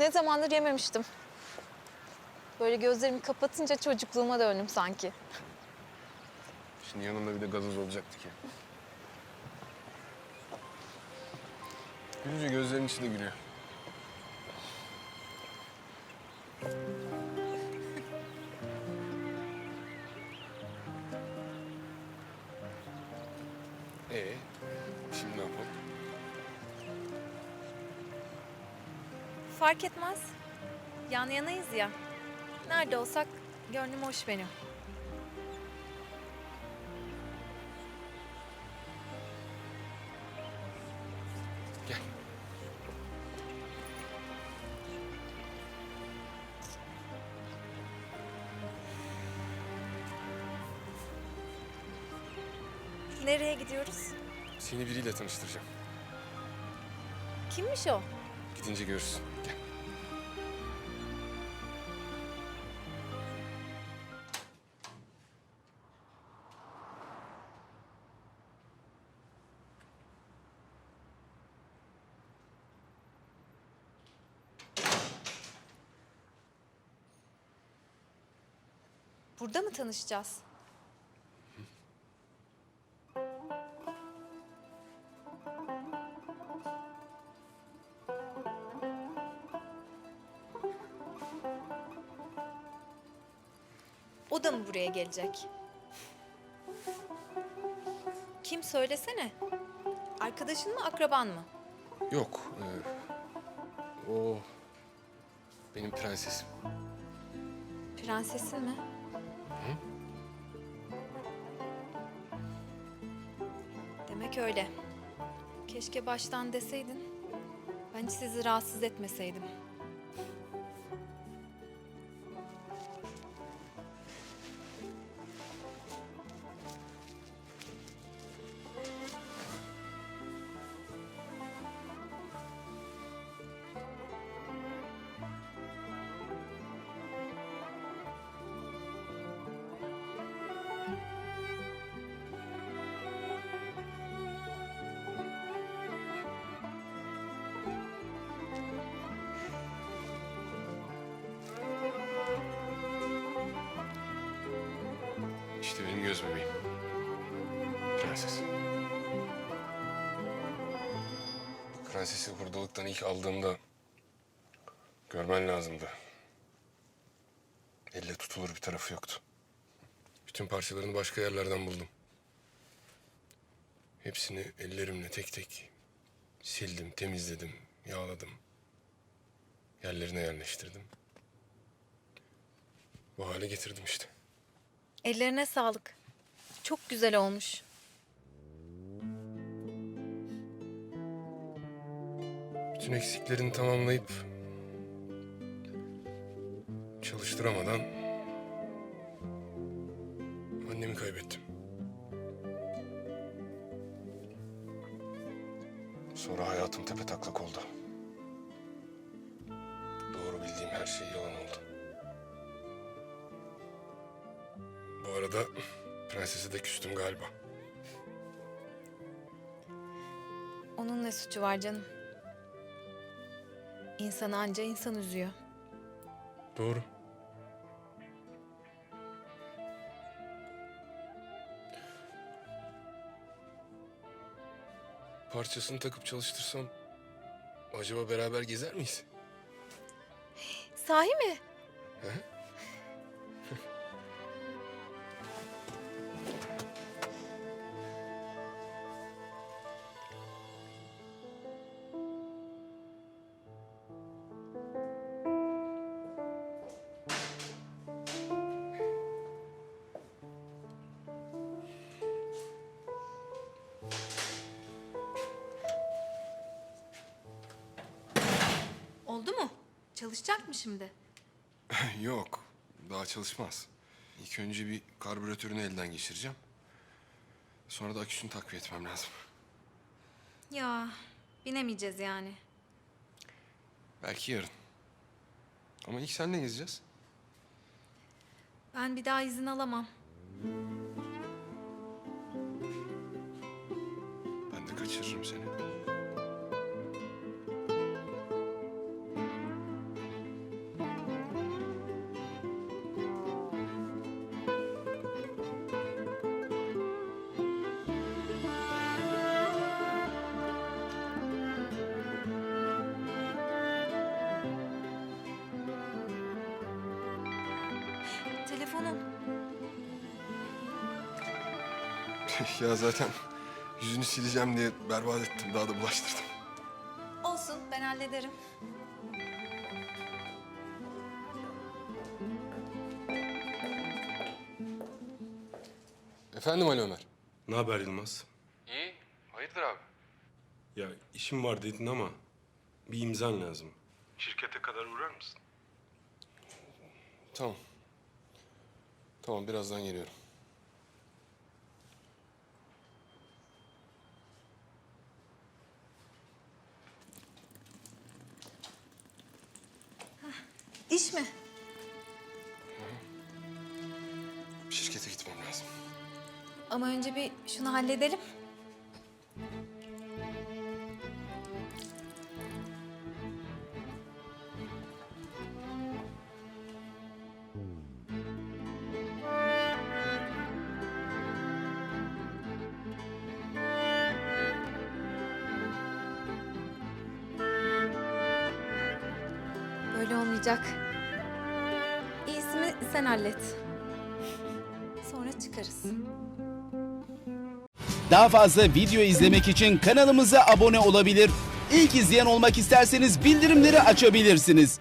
Ne zamandır yememiştim. Böyle gözlerimi kapatınca çocukluğuma döndüm sanki. Şimdi yanında bir de gazoz olacaktı ki. Gülünce gözlerinin içi de gülüyor. Ee, şimdi ne yapalım? Fark etmez. Yan yanayız ya. Nerede olsak gönlüm hoş benim. Gel. Nereye gidiyoruz? Seni biriyle tanıştıracağım. Kimmiş o? Gidince görürsün. Burada mı tanışacağız? O da mı buraya gelecek? Kim söylesene? Arkadaşın mı, akraban mı? Yok. e, o benim prensesim. Prensesin mi? Demek öyle. Keşke baştan deseydin. Ben hiç sizi rahatsız etmeseydim. İşte benim göz bebeğim. Prenses. Prensesi hurdalıktan ilk aldığımda görmen lazımdı. Elle tutulur bir tarafı yoktu. Bütün parçalarını başka yerlerden buldum. Hepsini ellerimle tek tek sildim, temizledim, yağladım. Yerlerine yerleştirdim. Bu hale getirdim işte. Ellerine sağlık. Çok güzel olmuş. Bütün eksiklerini tamamlayıp çalıştıramadan annemi kaybettim. Sonra hayatım tepe taklak oldu. Arada prensese de küstüm galiba. Onun ne suçu var canım? İnsan anca insan üzüyor. Doğru. Parçasını takıp çalıştırsam acaba beraber gezer miyiz? Sahi mi? Oldu mu? Çalışacak mı şimdi? Yok, daha çalışmaz. İlk önce bir karbüratörünü elden geçireceğim. Sonra da aküsünü takviye etmem lazım. Ya binemeyeceğiz yani. Belki yarın. Ama ilk senle gezeceğiz. Ben bir daha izin alamam. Ben de kaçırırım seni. Telefonum. ya zaten yüzünü sileceğim diye berbat ettim. Daha da bulaştırdım. Olsun ben hallederim. Efendim Ali Ömer. Ne haber Yılmaz? İyi. Hayırdır abi? Ya işim var dedin ama bir imzan lazım. Şirkete kadar uğrar mısın? Tamam. Tamam birazdan geliyorum. İş mi? Şirkete gitmem lazım. Ama önce bir şunu halledelim. Olmayacak. İyisini sen hallet. Sonra çıkarız. Daha fazla video izlemek için kanalımıza abone olabilir. İlk izleyen olmak isterseniz bildirimleri açabilirsiniz.